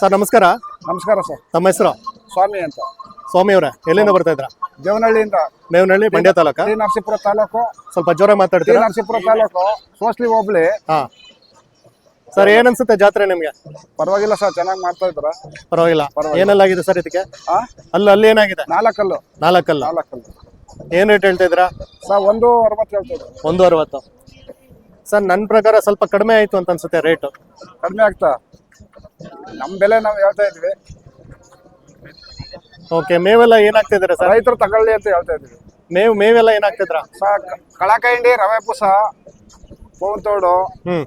Sir ನಮಸ್ಕಾರ. ನಮಸ್ಕಾರ sir. ತಮ್ಮ ಹೆಸರು? ಸ್ವಾಮಿ ಅಂತ. ಸ್ವಾಮಿ ಅವರ. ಎಲ್ಲಿಂದ ಬರ್ತಾ ಇದ್ರ ದೇವನಹಳ್ಳಿಯಿಂದ. ಮೇವನಹಳ್ಳಿ ಮಂಡ್ಯ ತಾಲೂಕ? ಶ್ರೀ ನರಸೀಪುರ ತಾಲೂಕು. ಸ್ವಲ್ಪ ಜೋರ ಮಾತಾಡ್ತೀವಿ ಮಾತಾಡ್ತೀರಾ ನರಸೀಪುರ ತಾಲೂಕು. ಸೋಸ್ಲಿ ಹೋಬ್ಳಿ. ಹಾ. ಸರ್ ಏನ್ ಅನ್ಸುತ್ತೆ ಜಾತ್ರೆ ನಿಮ್ಗೆ? ಪರವಾಗಿಲ್ಲ ಸರ್ ಚೆನ್ನಾಗಿ ಮಾಡ್ತಾ ಇದ್ರ ಪರವಾಗಿಲ್ಲ. ಏನೆಲ್ಲ ಆಗಿದೆ ಸರ್ ಇದಕ್ಕೆ? ಆ? ಅಲ್ಲಿ ಅಲ್ಲಿ ಏನಾಗಿದೆ? ನಾಲ್ಕಲ್ಲು. ನಾಲ್ಕಲ್ಲ. ನಾಲ್ಕಲ್ಲು. ಏನ್ ರೇಟ್ ಹೇಳ್ತಾ ಇದ್ರ ಸರ್ ಒಂದು ಅರವತ್ತು ಹೇಳ್ತಿದ್ರು ಒಂದು ಅರವತ್ತು. ಸರ್ ನನ್ನ ಪ್ರಕಾರ ಸ್ವಲ್ಪ ಕಡಿಮೆ ಆಯ್ತು ಅಂತ ಅನ್ಸುತ್ತೆ ರೇಟ್ ಕಡಿಮೆ ಆಗ್ತಾ? ನಮ್ಮ ಬೆಲೆ ನಾವು ಹೇಳ್ತಾ ಇದ್ವಿ. ಓಕೆ ಮೇವೆಲ್ಲ ಏನಾಗ್ತಿದ್ರೆ ಸರ್? ರೈತರು ತಗೊಳ್ಳಿ ಅಂತ ಹೇಳ್ತಾ ಇದ್ವಿ. ಮೇವು ಮೇವೆಲ್ಲ ಏನಾಗ್ತಿದ್ರ? ಸರ್ ಕಳಕಂಡಿ ರವೆ ಪುಸ ಪೋನ್ ತೋಡು ಹ್ಮ್.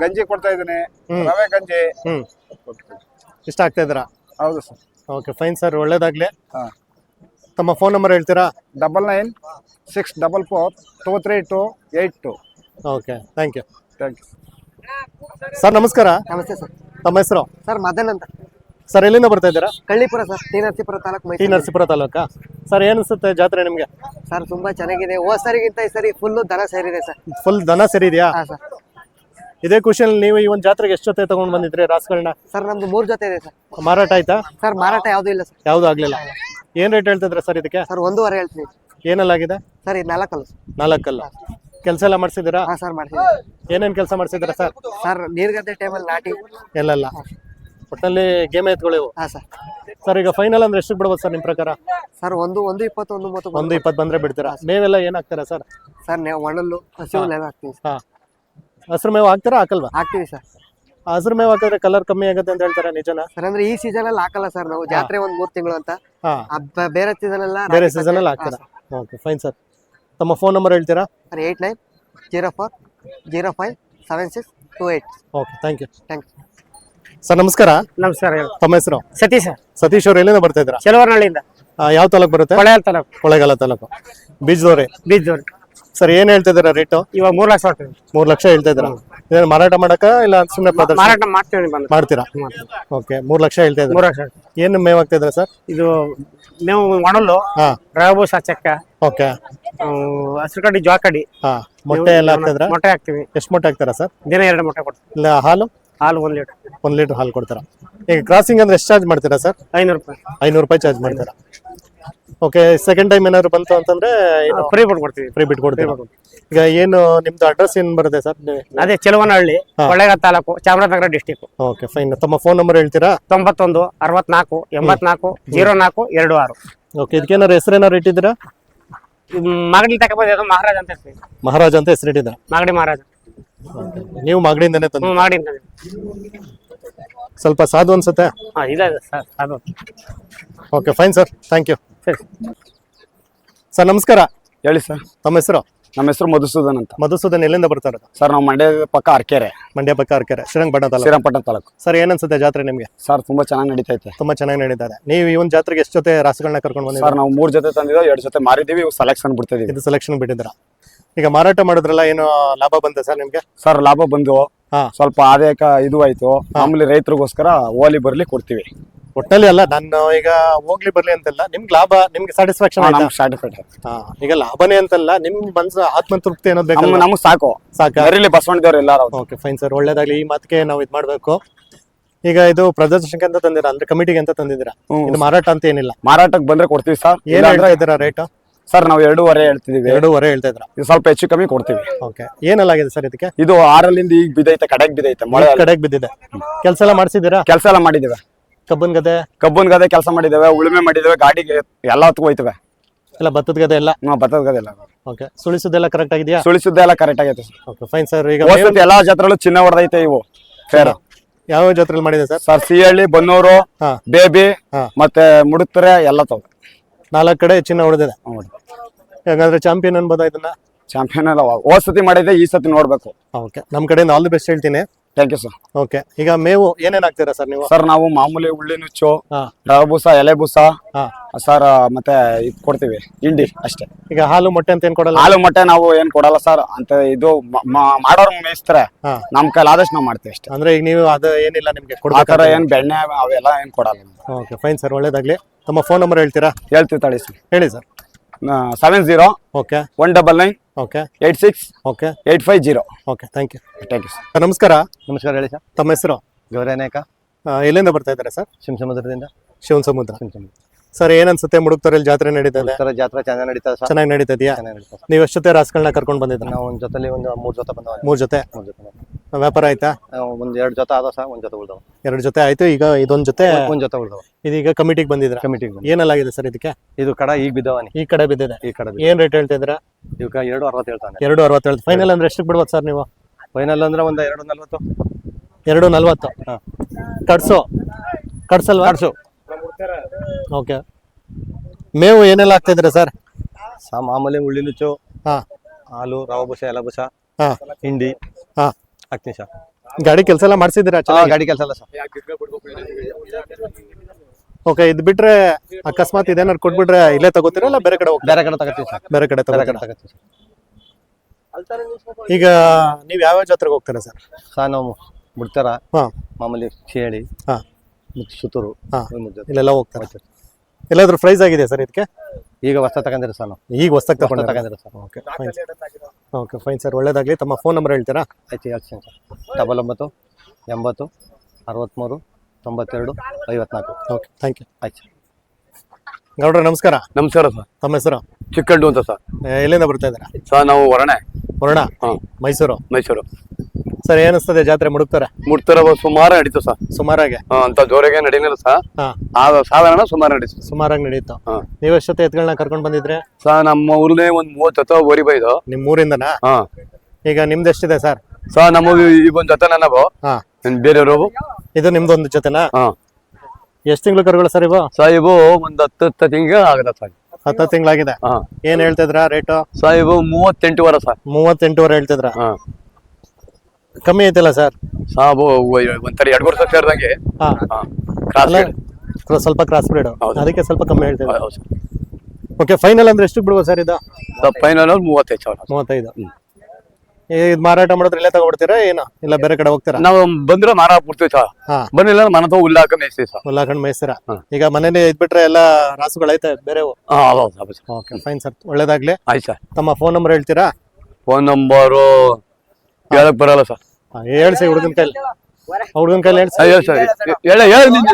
ಗಂಜಿ ಕೊಡ್ತಾ ಇದ್ದೀನಿ. ಹ್ಮ್. ರವೆ ಗಂಜಿ. ಹ್ಮ್. ಇಷ್ಟ ಆಗ್ತಾ ಇದ್ದೀರಾ ಹೌದು ಸರ್. ಓಕೆ ಫೈನ್ ಸರ್ ಒಳ್ಳೇದಾಗ್ಲಿ. ಹಾಂ. ತಮ್ಮ ಫೋನ್ ನಂಬರ್ ಹೇಳ್ತೀರಾ? Double nine six double four two three two eight two. Okay thank you thank you sir ನಮಸ್ಕಾರ. ನಮಸ್ತೆ ಸರ್. ತಮ್ಮ ಹೆಸರು? ಸರ್ ಮದನ್ ಅಂತ. ಸರ್ ಎಲ್ಲಿಂದ ಬರ್ತಾ ಇದ್ದೀರಾ? Kallipura sir T Narasipura taluk T Mysuru Narasipura taluka? Sir ಏನಿಸುತ್ತೆ ಅನ್ಸುತ್ತೆ ಜಾತ್ರೆ ನಿಮಗೆ? ಸರ್ ತುಂಬಾ ಚೆನ್ನಾಗಿದೆ. ಹೋದ ಸರಿಗಿಂತ ಈ ಸರಿ ಫುಲ್ಲು ದನ ಸೇರಿದೆ ಸರ್. ಫುಲ್ ದನ ಸರಿದೆಯಾ? ಹಾ ಸರ್. ಇದೇ ಖುಷಿಯಲ್ಲಿ ನೀವು ಈ ಒಂದು ಜಾತ್ರೆಗೆ ಎಷ್ಟು ಜೊತೆ ತಗೊಂಡ್ ಬಂದಿದ್ರಿ ರಾಸುಗಳನ್ನ ಸರ್ ನಮ್ದು ಮೂರು ಜೊತೆ ಇದೆ ಸರ್. ಮಾರಾಟ ಆಯ್ತಾ? ಸರ್ ಮಾರಾಟ ಯಾವ್ದು ಇಲ್ಲ ಸರ್. ಯಾವ್ದು ಆಗ್ಲಿಲ್ಲ. ಏನ್ ರೇಟ್ ಹೇಳ್ತಿದ್ರ ಸರ್ ಇದಕ್ಕೆ? ಸರ್ ಒಂದೂವರೆ ಹೇಳ್ತೀನಿ. ಏನೆಲ್ಲಾಗಿದೆ ಸರ್ ಇದು ನಾಲ್ಕಲ್ಲ ನಾಲ್ಕಲ್ಲ. ಕೆಲಸ ಎಲ್ಲ ಮಾಡಿಸಿದ್ದೀರಾ? ಹಾ ಸರ್ ಮಾಡ್ತೀನಿ ಏನೇನ್ ಕೆಲಸ ಮಾಡಿಸಿದ್ದೀರಾ ಸರ್? ಸರ್ ನೀರ್ಗದ್ದೆ ಟೈಮಲ್ಲಿ ನಾಟಿ. ಎಲ್ಲೆಲ್ಲ ಒಟ್ಟಿನಲ್ಲಿ ಗೇಮ್ ಎತ್ಗಳಿವು ಹಾ ಸರ್. ಸರ್ ಈಗ ಫೈನಲ್ ಅಂದ್ರೆ ಎಷ್ಟು ಬಿಡ್ಬೋದು ಸರ್ ನಿಮ್ ಪ್ರಕಾರ? ಸರ್ ಒಂದು ಒಂದು ಇಪ್ಪತ್ತು ಒಂದು ಮೂವತ್ತು ಒಂದು ಇಪ್ಪತ್ತು ಬಂದ್ರೆ ಬಿಡ್ತೀರಾ? ಮೇವೆಲ್ಲ ಏನ್ ಹಾಕ್ತೀರಾ ಸರ್? ಸರ್ ನೀವು ಒಣಲ್ಲು ಹಸಿವು ಎಲ್ಲ ಹಾಕ್ತೀವಿ ಸರ್. ಹಾ. ಹಸಿರು ಮೇವು ಹಾಕ್ತೀರಾ ಹಾಕಲ್ವಾ? ಹಾಕ್ತೀವಿ ಸರ್. ಹಸಿರು ಮೇವು ಹಾಕಿದ್ರೆ ಕಲರ್ ಕಮ್ಮಿ ಆಗುತ್ತೆ ಅಂತ ಹೇಳ್ತಾರೆ ನಿಜನಾ? ಸರ್ ಅಂದ್ರೆ ಈ ಸೀಸನ್ ಅಲ್ಲಿ ಹಾಕಲ್ಲ ಸರ್ ನಾವು ಜಾತ್ರೆ ಒಂದ್ ಮೂರ್ ತಿಂಗಳು ಅಂತ. ಹಾ. ಆ ಬ- ಬೇರೆ ಸೀಸನ್ ಎಲ್ಲ ಬೇರೆ ಸೀಸನ್ ಅಲ್ಲಿ ಹಾಕ್ತೀರಾ? Okay fine sir. ತಮ್ಮ ಫೋನ್ ನಂಬರ್ ಹೇಳ್ತೀರಾ? Sir eight nine zero four zero five seven six two eight okay thank you thanks sir ನಮಸ್ಕಾರ. ನಮಸ್ಕಾರ ಹೇಳಿ. ತಮ್ಮ ಹೆಸರು? ಸತೀಶ ಸತೀಶ್ ಅವರು ಎಲ್ಲಿಂದ ಬರ್ತಾ ಇದ್ರ ಚೆಲುವನಹಳ್ಳಿಯಿಂದ ಯಾವ ತಾಲೂಕು ಬರುತ್ತೆ? ಕೊಳೆಗಾಲ ತಾಲೂಕು. ಕೊಳ್ಳೇಗಾಲ ತಾಲೂಕು. ಬೀಜದವ್ರೆ ಬೀಜದವ್ರು ಸರ್ ಏನ್ ಹೇಳ್ತಾ ಇದ್ದೀರಾ ರೇಟು ಇವಾಗ ಮೂರ್ ಲಕ್ಷ ಮೂರ್ ಲಕ್ಷ ಹೇಳ್ತಾ ಇದೇನು ಮಾರಾಟ ಮಾಡಕ ಇಲ್ಲ ಸುಮ್ಮನೆ ಪ್ರದರ್ಶನ? ಮಾರಾಟ ಮಾಡ್ತೀವಿ ಬಂದು ಮಾಡ್ತೀರಾ? ಓಕೆ ಮೂರ್ ಲಕ್ಷ ಹೇಳ್ತಾ ಇದ್ದೀರಾ? ಮೂರ್ ಲಕ್ಷ. ಏನು ಮೇವ್ ಆಗ್ತಾ ಇದ್ದೀರಾ ಸರ್? ಇದು ಮೇವು ಮಾಡಲು ಹಾ. ರವಬೂಸ ಚಕ್ಕ ಓಕೆ. ಹಸಿರು ಕಡ್ಡಿ ಹಾ ಮೊಟ್ಟೆ ಎಲ್ಲ ಹಾಕ್ತಾ ಇದ್ರಾ ಮೊಟ್ಟೆ ಹಾಕ್ತಿವಿ. ಎಷ್ಟು ಮೊಟ್ಟೆ ಹಾಕ್ತಾರಾ ಸರ್? ದಿನ ಎರಡು ಮೊಟ್ಟೆ ಕೊಡ್ತೀವಿ. ಇಲ್ಲ ಹಾಲು? ಹಾಲು ಒಂದ್ ಲೀಟರ್. ಒಂದ್ ಲೀಟರ್ ಹಾಲು ಕೊಡ್ತಾರಾ? ಈಗ ಕ್ರಾಸಿಂಗ್ ಅಂದ್ರೆ ಎಷ್ಟು ಚಾರ್ಜ್ ಮಾಡ್ತೀರಾ ಸರ್? ಐನೂರು ರೂಪಾಯಿ. ಐನೂರು ರೂಪಾಯಿ ಚಾರ್ಜ್ ಮಾಡ್ತೀರಾ? ಓಕೆ ಸೆಕೆಂಡ್ ಟೈಮ್ ಏನಾದ್ರು ಬಂತು ಅಂತಂದ್ರೆ ಏನು? ಫ್ರೀ ಬಿಟ್ಕೊಡ್ತೀವಿ ಫ್ರೀ ಬಿಟ್ಟು ಕೊಡ್ತೀವಿ ಈಗ ಏನು ನಿಮ್ದು ಅಡ್ರೆಸ್ ಏನು ಬರುತ್ತೆ ಸರ್? ಅದೇ ಚೆಲುವನಹಳ್ಳಿ ಕೊಳ್ಳೇಗಾಲ ತಾಲೂಕು ಚಾಮರಾಜನಗರ ಡಿಸ್ಟಿಕ್ ಓಕೆ ಫೈನ್ ತಮ್ಮ ಫೋನ್ ನಂಬರ್ ಹೇಳ್ತೀರಾ? ತೊಂಬತ್ತೊಂದು ಅರವತ್ನಾಲ್ಕು ಎಂಬತ್ನಾಲ್ಕು ಜೀರೋ ನಾಲ್ಕು ಎರಡು ಆರು. ಓಕೆ ಇದಕ್ಕೇನಾರು ಹೆಸರೇನಾದ್ರು ಇಟ್ಟಿದ್ದೀರಾ? ಮಾಗಡಿ ತಗೊಂಬಂದಿದ್ದು ಮಹಾರಾಜ ಅಂತ ಹೇಳ್ತೀವಿ ಮಹಾರಾಜ ಅಂತ ಹೆಸರಿಟ್ಟಿದ್ದೀರಾ ಮಾಗಡಿ ಮಹಾರಾಜ. ನೀವು ಮಾಗಡಿಯಿಂದನೇ ತಂದು ಮಾಡಿ ಸ್ವಲ್ಪ ಸಾಧು ಅನ್ಸುತ್ತೆ? ಹಾಂ ಇದೆ ಸರ್ ಅದು okay fine sir thank you ಸರಿ ನಮಸ್ಕಾರ. ಹೇಳಿ ಸರ್. ತಮ್ಮ ಹೆಸರು? ನಮ್ಮ ಹೆಸರು ಮಧುಸೂದನ್ ಅಂತ. ಮಧುಸೂದನ್ ಎಲ್ಲಿಂದ ಬರ್ತಾ ಇರೋದು? ಸರ್ ನಾವು ಮಂಡ್ಯ ಪಕ್ಕ ಅರ್ಕೆರೆ. ಮಂಡ್ಯ ಪಕ್ಕ ಅರ್ಕೆರೆ ಶ್ರೀರಂಗಪಟ್ಟಣ ತಾಲೂಕು. ಶ್ರೀರಂಗಪಟ್ಟಣ ತಾಲೂಕು. ಸರ್ ಏನನ್ಸುತ್ತೆ ಅನ್ಸುತ್ತೆ ಜಾತ್ರೆ ನಿಮಗೆ? ಸರ್ ತುಂಬಾ ಚೆನ್ನಾಗಿ ನಡೀತೈತೆ. ತುಂಬಾ ಚೆನ್ನಾಗಿ ನಡೀತಾರೆ ನೀವು ಈ ಒಂದು ಜಾತ್ರೆಗೆ ಎಷ್ಟು ಜೊತೆ ರಾಸುಗಳನ್ನ ಕರ್ಕೊಂಡು ಸರ್ ನಾವು ಮೂರು ಜೊತೆ ತಂದಿದ್ದೋ ಎರಡು ಜೊತೆ ಮಾರಿದೀವಿ ಇವು ಸೆಲೆಕ್ಷನ್ ಬಿಡ್ತಿದೀವಿ. ಇದು ಸೆಲೆಕ್ಷನ್ ಬಿಟ್ಟಿದ್ದೀರಾ? ಈಗ ಮಾರಾಟ ಮಾಡಿದ್ರಲ್ಲ ಏನು ಲಾಭ ಬಂತ ಸರ್ ನಿಮ್ಗೆ? ಸರ್ ಲಾಭ ಬಂದು. ಸ್ವಲ್ಪ ಆದಾಯಕ ಇದು ಆಯ್ತು. ಆಮೇಲೆ ರೈತರಿಗೋಸ್ಕರ ಓಲಿ ಬರಲಿ ಕೊಡ್ತೀವಿ. ಒಟ್ಟಲ್ಲಿ ಅಲ್ಲ ನಾನು ಈಗ ಹೋಗ್ಲಿ ಬರ್ಲಿ ಅಂತಲ್ಲ ನಿಮ್ಗೆ ಲಾಭ ನಿಮ್ಗೆ ಸ್ಯಾಟಿಸ್ಫ್ಯಾಕ್ಷನ್ ಆಯ್ತಾ? ನಮ್ಗೆ ಸ್ಟಾರ್ಟಿಫೈಡ್ ಹಾ ಈಗ ಲಾಭನೇ ಅಂತಲ್ಲ ನಿಮ್ ಮನ್ಸು ಆತ್ಮತೃಪ್ತಿ ಅನ್ನೋದು ಬೇಕು? ಬೇಕಲ್ಲ ನಮ್ಗೆ ಸಾಕು. ಸಾಕ? ಬಸವಣ್ಣದೇವ್ರು ಎಲ್ಲಾರು. ಓಕೆ ಫೈನ್ ಸರ್ ಒಳ್ಳೇದಾಗ್ಲಿ. ಈ ಮಾತಿಗೆ ನಾವು ಇದು ಮಾಡ್ಬೇಕು. ಈಗ ಇದು ಪ್ರದರ್ಶನಕ್ಕೆ ಅಂತ ತಂದಿರಾ? ಅಂದ್ರೆ ಕಮಿಟಿಗೆ ಅಂತ ತಂದಿದ್ದೀರಾ? ಹ್ಮ್. ಇದು ಮಾರಾಟ ಅಂತ ಏನಿಲ್ಲ? ಮಾರಾಟಕ್ಕೆ ಬಂದ್ರೆ ಕೊಡ್ತೀವಿ ಸರ್ ಏನ್ ಇದರ ಇದ್ದೀರಾ ರೇಟ್ ಸರ್ ನಾವು ಎರಡೂವರೆ ಹೇಳ್ತಿದೀವಿ. ಎರಡೂವರೆ ಹೇಳ್ತಾ ಇದ್ರ ಇದು ಸ್ವಲ್ಪ ಹೆಚ್ಚು ಕಮ್ಮಿ ಕೊಡ್ತೀವಿ. ಓಕೆ. ಏನೆಲ್ಲಾಗಿದೆ ಸರ್ ಇದಕ್ಕೆ? ಇದು ಆರಲ್ಲಿಂದ ಈಗ ಬಿದ್ದೈತೆ ಕಡೆಗೆ ಬಿದ್ದೈತೆ ಮಳೆ ಕಡೆಗೆ ಬಿದ್ದಿದೆ. ಕೆಲಸ ಎಲ್ಲ ಮಾಡಿಸಿದ್ದೀರಾ? ಕೆಲಸ ಎಲ್ಲ ಮಾಡಿದ್ದೇವೆ. ಕಬ್ಬನ್ ಗದ್ದೆ? ಕಬ್ಬನ್ ಗದ್ದೆ ಕೆಲಸ ಮಾಡಿದ್ದೇವೆ ಉಳುಮೆ ಮಾಡಿದ್ದೇವೆ ಗಾಡಿಗೆ ಎಲ್ಲ ಹೋಯ್ತವೆ. ಎಲ್ಲ ಭತ್ತದ ಗದೆ ಎಲ್ಲ? ನಾವು ಭತ್ತದ ಗದೆ ಎಲ್ಲ. ಓಕೆ ಸುದ್ದೆಲ್ಲ ಕರೆಕ್ಟ್ ಆಗಿದೆಯಾ? ಸುಳಿಸುದ್ದೆ ಎಲ್ಲ ಕರೆಕ್ಟ್ ಆಗೈತೆ ಸರ್. ಓಕೆ ಫೈನ್ ಸರ್ ಈಗ ಎಲ್ಲ ಎಲ್ಲಾ ಚಿನ್ನ ಹೊಡೆದೈತೆ ಇವು. ಫೇರ್ ಯಾವ ಜಾತ್ರೆಲಿ ಮಾಡಿದೆ ಸರ್ ಸರ್ ಸಿಹಳ್ಳಿ ಬನ್ನೂರು ಹಾ. ಬೇಬಿ ಹಾ. ಮತ್ತೆ ಮುಡುತ್ತರೆ ಎಲ್ಲ ತಗೋ ನಾಲ್ಕು ಕಡೆ ಚಿನ್ನ ಹೊಡೆದಿದೆ. ಹಾಗಾದ್ರೆ ಚಾಂಪಿಯನ್ ಅನ್ಬೋದಾ ಇದನ್ನ? ಚಾಂಪಿಯನ್ ಎಲ್ಲ ಹೋದ್ ಸತಿ ಮಾಡಿದ್ದೆ ಈ ಸತಿ ನೋಡ್ಬೇಕು. ಓಕೆ ನಮ್ಮ ಕಡೆಯಿಂದ ಆಲ್ ದಿ ಬೆಸ್ಟ್ ಹೇಳ್ತೀನಿ. ಥ್ಯಾಂಕ್ ಯು ಸರ್ ಓಕೆ ಈಗ ಮೇವು ಏನೇನ್ ಹಾಕ್ತೀರಾ ಸರ್ ನೀವು? ಸರ್ ನಾವು ಮಾಮೂಲಿ ಉಳ್ಳಿ ನುಚ್ಚು ಹಾ. ರವೆ ಬೂಸ ಎಲೆ ಬೂಸ ಹಾ. ಸರ್ ಮತ್ತೆ ಇದು ಕೊಡ್ತೀವಿ ಹಿಂಡಿ ಅಷ್ಟೇ. ಈಗ ಹಾಲು ಮೊಟ್ಟೆ ಅಂತ ಏನ್ ಕೊಡಲ್ಲ? ಹಾಲು ಮೊಟ್ಟೆ ನಾವು ಏನ್ ಕೊಡಲ್ಲ ಸರ್ ಅಂತ ಇದು ಮ- ಮ- ಮಾಡೋರ್ ಮೇಯಿಸ್ತಾರೆ. ಹಾ. ನಮ್ ಕೈಲಾದಷ್ಟು ನಾವು ಮಾಡ್ತೀವಿ ಅಷ್ಟೇ. ಅಂದ್ರೆ ಈಗ ನೀವು ಅದು ಏನಿಲ್ಲ ನಿಮ್ಗೆ ಆ ಕೊಡ್ಬೇಕು ತರ ಏನ್ ಬೆಣ್ಣೆ ಅವೆಲ್ಲ ಏನ್ ಕೊಡಲ್ಲ ಓಕೆ ಫೈನ್ ಸರ್ ಒಳ್ಳೇದಾಗ್ಲಿ. ತಮ್ಮ ಫೋನ್ ನಂಬರ್ ಹೇಳ್ತೀರಾ? ಹೇಳ್ತೀವಿ ತಳಿ ಸರ್ ಹೇಳಿ sir seven zero okay one double nine okay eight six okay eight five zero okay thank you thank you sir ನಮಸ್ಕಾರ. ನಮಸ್ಕಾರ ಹೇಳಿ ಸರ್ ತಮ್ಮ ಹೆಸರು? ಗೌರಿ ಅನೇಕ ಎಲ್ಲಿಂದ ಬರ್ತಾ ಇದ್ದಾರೆ ಸರ್ ಶಿವಸಮುದ್ರದಿಂದ ಶಿವನ್ ಸಮುದ್ರ. ಶಿವಸಮುದ್ರ ಸರ್ ಏನ್ ಅನ್ಸುತ್ತೆ? ಮುಡುಕ್ತರಲ್ಲಿ ಜಾತ್ರೆ ನಡೀತಾ ಇದೆ. ಜಾತ್ರೆ ಚೆನ್ನಾಗಿ ನಡೀತದೆ ಸರ್. ಚೆನ್ನಾಗಿ ನಡೀತಾ ಇದೆಯಾ? ಚೆನ್ನಾಗಿ ಸರ್. ನೀವು ಎಷ್ಟು ಜೊತೆ ರಾಸುಗಳನ್ನ ಕರ್ಕೊಂಡು ಬಂದಿದ್ರ ನಾವು ಒಂದು ಜೊತೆಲಿ ಒಂದು ಮೂರು ಜೊತೆ ಬಂದವ ಮೂರ್ ಜೊತೆ? ಮೂರು ಜೊತೆ ಬಂದವ. ವ್ಯಾಪಾರ ಆಯ್ತಾ? ಒಂದ್ ಒಂದು ಎರಡು ಜೊತೆ ಆದ ಸರ್ ಒಂದ್ ಜೊತೆ ಉಳ್ದವ. ಎರಡು ಜೊತೆ ಆಯ್ತು ಈಗ ಇದೊಂದ್ ಜೊತೆ ಒಂದ್ ಜೊತೆ ಉಳ್ದವ. ಇದೀಗ ಕಮಿಟಿಗೆ ಬಂದಿದ್ರೆ ಕಮಿಟಿಗೆ ಬಂದು ಏನೆಲ್ಲಾಗಿದೆ ಸರ್ ಇದಕ್ಕೆ? ಇದು ಕಡ ಈಗ ಬಿದ್ದವನಿ. ಈ ಕಡೆ ಬಿದ್ದಿದೆ. ಈ ಕಡೆ ಏನ್ ರೇಟ್ ಹೇಳ್ತಾ ಇವಾಗ ಇವಕ್ಕ ಎರಡು ಅರವತ್ತು ಹೇಳ್ತಾನೆ. ಎರಡು ಅರವತ್ತೇಳು ಫೈನಲ್ ಅಂದ್ರೆ ಎಷ್ಟು ಬಿಡ್ಬೋದು ಸರ್ ನೀವು? ಫೈನಲ್ ಅಂದ್ರೆ ಒಂದ್ ಎರಡು ನಲ್ವತ್ತು. ಎರಡು ನಲ್ವತ್ತು? ಹಾ. ಕಡ್ಸು ಕಡ್ಸಲ್ವಾ ಕಡ್ಸು ಓಕೆ ಮೇವು ಏನೆಲ್ಲ ಹಾಕ್ತಾ ಇದ್ದೀರಾ ಸರ್ ಸಾ ಮಾಮೂಲಿ ಉಳ್ಳಿ ನುಚ್ಚು ಹಾ. ಹಾಲು ರವ ಬುಸ ಎಲ್ಲ ಬುಸ ಹಾಂ. ಹಿಂಡಿ ಹಾ. ಹಾಕ್ತೀನಿ ಸರ್ ಗಾಡಿ ಕೆಲಸ ಎಲ್ಲ ಮಾಡಿಸಿದ್ದೀರಾ? ಗಾಡಿ ಕೆಲಸ ಎಲ್ಲ ಸರ್ ಓಕೆ ಇದು ಬಿಟ್ರೆ ಅಕಸ್ಮಾತ್ ಇದೇನಾದ್ರು ಕೊಟ್ಬಿಟ್ರೆ ಇಲ್ಲೇ ತಗೋತೀರಾ ಇಲ್ಲ ಬೇರೆ ಕಡೆ ಹೋಗ್ತೀರಾ? ಬೇರೆ ಕಡೆ ತಗೋತೀವಿ ಸರ್ ಬೇರೆ ಕಡೆ ಬೇರೆ ಕಡೆ ತಗೋತೀರಾ ತಗೋತೀವಿ ಸರ್ ಈಗ ನೀವು ಯಾವ್ಯಾವ ಜಾತ್ರೆಗೆ ಹೋಗ್ತೀರಾ ಸರ್ ಸಾನೋಮ ನಾವು ಬಿಡ್ತಾರ ಹಾ. ಮಾಮೂಲಿ ಚೇಳಿ ಹಾ. ಮತ್ತು ಸುತ್ತೂರು ಹಾಂ. ಇವ್ ಇಲ್ಲೆಲ್ಲ ಹೋಗ್ತಾರೆ? ಎಲ್ಲಾದ್ರೂ ಪ್ರೈಸ್ ಆಗಿದೆ ಸರ್ ಇದಕ್ಕೆ? ಈಗ ಹೊಸ ತಗೊಂಡಿರ ಸರ್ ನಾವು. ಈಗ ಹೊಸ್ದಾಗಿ ಹೊಸ ತಗೊಂಡು ತಗೊಂಡಿರಿ sir. Okay fine okay fine sir ಒಳ್ಳೇದಾಗಲಿ. ತಮ್ಮ ಫೋನ್ ನಂಬರ್ ಹೇಳ್ತೀರಾ? ಆಯ್ತು ಹೇಳ್ತೀನಿ ಸರ್. ಡಬಲ್ ಒಂಬತ್ತು ಎಂಬತ್ತು ಅರವತ್ತ್ಮೂರು ತೊಂಬತ್ತೆರಡು ಐವತ್ನಾಲ್ಕು. ಓಕೆ ಥ್ಯಾಂಕ್ ಯು ಆಯ್ತು ಸರ್. ಗೌಡ್ರ ನಮಸ್ಕಾರ. ನಮಸ್ಕಾರ ಸರ್. ತಮ್ಮ ಹೆಸರು? ಚಿಕ್ಕಂಡು ಅಂತ ಸರ್. ಏ, ಎಲ್ಲಿಂದ ಬರ್ತಾ ಇದ್ದೀರಾ? ಸರ್ ನಾವು ವರಣೆ ಹೊರಣ? ಹಾಂ. ಮೈಸೂರು? ಮೈಸೂರು. ಸರ್ ಏನಿಸ್ತದೆ ಜಾತ್ರೆ ಮುಡುಕ್ತಾರೆ? ಮುಡ್ತಾರ ಸುಮಾರು ನಡೀತು ಸರ್. ಸುಮಾರಾಗೆ? ಹಾ, ಅಂತ ಜೋರಾಗೆ ನಡೀನಿಲ್ಲ ಸರ್. ಹಾ. ಆ ಸಾಧಾರಣ ಸುಮಾರು ನಡೀತು ಸುಮಾರಾಗಿ ನಡೀತು. ಹಾ. ನೀವು ಎಷ್ಟೊತ್ತೆ ಎತ್ಗಳನ್ನ ಕರ್ಕೊಂಡ್ ಬಂದಿದ್ರೆ? ಸರ್ ನಮ್ಮ ಊರ್ನೇ ಒಂದ್ ಮೂವತ್ತು ಜೊತೆ ಓರಿ ಬೈದು. ನಿಮ್ ಊರಿಂದನಾ ಹಾ. ಈಗ ನಿಮ್ದು ಎಷ್ಟಿದೆ ಸರ್? ಸರ್ ನಮ್ಮ ಈಗ ಒಂದ್ ಜೊತೆ ಹಾ. ಬೇರೆಯವರು ಇದು ನಿಮ್ದು ಒಂದು ಜೊತೆನಾ? ಹಾ. ಎಷ್ಟು ತಿಂಗಳು ಕರುಗಳು ಸರ್ ಇವು? ಸರ್ ಇವು ಒಂದ್ ಹತ್ತು ಹತ್ತು ತಿಂಗಳು ಆಗದ ಸರ್. ಹತ್ತು ತಿಂಗಳಾಗಿದೆ? ಹಾ. ಏನ್ ಹೇಳ್ತಿದ್ರ ರೇಟು? ಸರ್ ಇವು ಮೂವತ್ತೆಂಟುವರೆ ಸರ್. ಮೂವತ್ತೆಂಟುವರೆ ಹೇಳ್ತಿದ್ರ? ಹಾ. ಕಮ್ಮಿ ಐತಲ್ಲ ಸರ್ ಸಾಬು ಒಂಥರ ಎರಡು ವರ್ಷ ಸೇರಿದಂಗೆ. ಹಾ. ಹಾ ಕ್ರಾಸ್ ಅಲ್ಲ, ಕ್ರ- ಸ್ವಲ್ಪ ಕ್ರಾಸ್ ಬ್ರೀಡ್ ಹೌದು. ಅದಕ್ಕೆ ಸ್ವಲ್ಪ ಕಮ್ಮಿ ಹೇಳ್ತೇವೆ ಓಕೆ ಫೈನಲ್ ಅಂದ್ರೆ ಎಷ್ಟು ಬಿಡ್ಬೋದು ಸರ್ ಇದು ಫೈನಲ್ ಮೂವತ್ತೈದು ಸಾವಿರ ಮೂವತ್ತೈದು. ಇದು ಮಾರಾಟ ಮಾಡಿದ್ರೆ ಇಲ್ಲೇ ತಗೊಬಿಡ್ತೀರಾ ಏನು? ಇಲ್ಲ ಬೇರೆ ಕಡೆ ಹೋಗ್ತೀರಾ? ನಾವು ಬಂದ್ರೆ ಮಾರಾಟ ಬಿಡ್ತೀವಿ ಸರ್. ಹಾ. ಬಂದಿಲ್ಲ ಮನ ತಗೋ ಹುಲ್ಲು ಸರ್. ಉಲ್ಲಾಖಂಡ್ ಮೇಯ್ಸ್ತೀರಾ? ಹಾ. ಈಗ ಮನೇಲಿ ಇದ್ಬಿಟ್ರೆ ಎಲ್ಲ ರಾಸುಗಳೈತೆ ಬೇರೆವು ಬೇರೆ ಹೌದು ಹೌದು ಸರ್. ಓಕೆ ಫೈನ್ ಸರ್ ಒಳ್ಳೇದಾಗ್ಲಿ. ಆಯ್ತು ಸರ್. ತಮ್ಮ ಫೋನ್ ನಂಬರ್ ಹೇಳ್ತೀರಾ? ಫೋನ್ ನಂಬರು ಹೇಳಕ್ ಬರಲ್ಲ ಸರ್. ಹೇಳ್ಸಿ ಹುಡುಗನ ಕೈಲಿ. ಹುಡುಗನ ಕೈಲಿ ಹೇಳ್ಸಿ. ಹೇಳ ಸರ್. ಹೇಳ ಹೇಳ ನಿನ್ನ.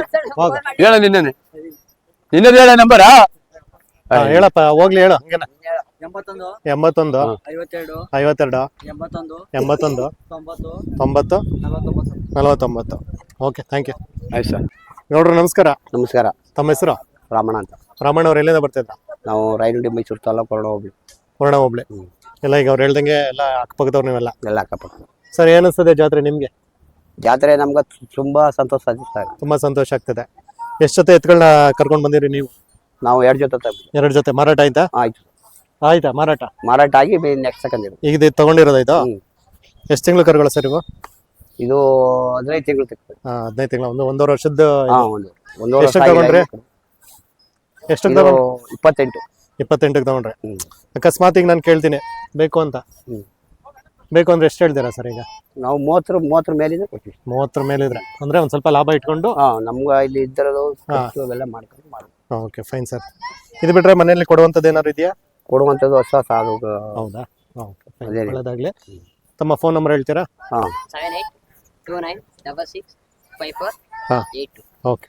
ಹೇಳ ನಿನ್ನೆ ನಿನ್ನದು ಹೇಳ ನಂಬರಾ? ಹೇಳಪ್ಪ ಹೋಗ್ಲಿ ಹೇಳು. ಹಂಗೇನ? ಎಂಬತ್ತೊಂದು ಐವತ್ತೆರಡು ಎಂಬತ್ತೊಂದು ತೊಂಬತ್ತು ತೊಂಬತ್ತು ನಲವತ್ತೊಂಬತ್ತು. ಓಕೆ ಥ್ಯಾಂಕ್ ಯು ಆಯ್ತು ಸರ್. ನೋಡ್ರಿ ನಮಸ್ಕಾರ. ನಮಸ್ಕಾರ. ತಮ್ಮ ಹೆಸರು? ರಾಮಣ್ಣ ಅಂತ. ರಾಮಣ್ಣ ಅವ್ರು ಎಲ್ಲಿಂದ ಬರ್ತಿದ್ರ ನಾವು ರಾಯನಹಳ್ಳಿ ಮೈಸೂರು ತಾಲೂಕು ಹೊರಡ ಹೋಗ್ಲಿ. ಪೂರ್ಣ ಹೋಗ್ಲಿ. ಎಲ್ಲ ಈಗ ಅವ್ರು ಹೇಳ್ದಂಗೆ ಎಲ್ಲ ಅಕ್ಕಪಕ್ಕದವ್ರು ನೀವೆಲ್ಲ? ಎಲ್ಲ ಅಕ್ಕಪಕ್ಕ ಸರ್ ಏನಿಸ್ತದೆ ಜಾತ್ರೆ ನಿಮ್ಗೆ? ಜಾತ್ರೆ ನಮ್ಗೆ ತುಂಬಾ ಸಂತೋಷ ಸರ್. ತುಂಬಾ ಸಂತೋಷ ಆಗ್ತದೆ. ಎಷ್ಟು ಜೊತೆ ಎತ್ಗಳನ್ನ ಕರ್ಕೊಂಡು ಬಂದಿರಿ ನೀವು? ನಾವು ಎರಡು ಜೊತೆ ತಗೊಂಡ್ವಿ. ಎರಡು ಜೊತೆ ಮಾರಾಟ ಆಯ್ತಾ? ಆಯ್ತು. ಆಯ್ತಾ ಮಾರಾಟ? ಮಾರಾಟ ಆಗಿ ನೆಕ್ಸ್ಟ್ ತಗೊಂಡಿರು ಈಗ ಇದು ತಗೊಂಡಿರೋದಾಯ್ತು ಹ್ಮ್. ಎಷ್ಟು ತಿಂಗಳು ಕರ್ಕೊಳ ಸರ್ ಇವು? ಇದು ಹದಿನೈದು ತಿಂಗಳು ತೆಗ್ದು ಆ, ಹದಿನೈದು ತಿಂಗಳು ಒಂದು ಒಂದೂವರೆ ವರ್ಷದ ಹಾ ಒಂದು ಎಷ್ಟಕ್ಕೆ ವರ್ಷ ತಗೊಂಡ್ರಿ? ಎಷ್ಟು ಇದು ಇಪ್ಪತ್ತೆಂಟು. ಇಪ್ಪತ್ತೆಂಟಕ್ಕೆ ತಗೊಂಡ್ರೆ. ಹ್ಮ್. ಅಕಸ್ಮಾತ್ ಈಗ ನಾನು ಕೇಳ್ತೀನಿ ಬೇಕು ಅಂತ. ಹ್ಮ್. ಬೇಕು ಅಂದ್ರೆ ಎಷ್ಟು ಹೇಳ್ತೀರಾ ಸರ್ ಈಗ? ನಾವು ಮೂವತ್ತರ ಮೂವತ್ತರ ಮೇಲಿಂದ ಕೊಡ್ತೀವಿ. ಮೂವತ್ತರ ಮೇಲಿದ್ರೆ. ಅಂದ್ರೆ ಒಂದ್ ಸ್ವಲ್ಪ ಲಾಭ ಇಟ್ಕೊಂಡು? ಹಾ ನಮ್ಗೆ ಇಲ್ಲಿ ಇದ್ದರದು ಹಾ. ಅವೆಲ್ಲ ಮಾಡ್ಕೊಂಡು ಮಾಡೋದು ಓಕೆ ಫೈನ್ ಸರ್. ಇದು ಬಿಟ್ರೆ ಮನೆಯಲ್ಲಿ ಕೊಡುವಂಥದ್ದು ಏನಾದ್ರು ಇದೆಯಾ? ಕೊಡುವಂಥದ್ದು ಹೊಸ ಸಾಲು ಹೌದಾ? ಓಕೆ ಅದೇ. ರೀ. ಒಳ್ಳೇದಾಗ್ಲಿ. ತಮ್ಮ ಫೋನ್ ನಂಬರ್ ಹೇಳ್ತೀರಾ? ಹಾಂ. Seven eight two nine double six five four ಹಾ. Eight two. ಓಕೆ.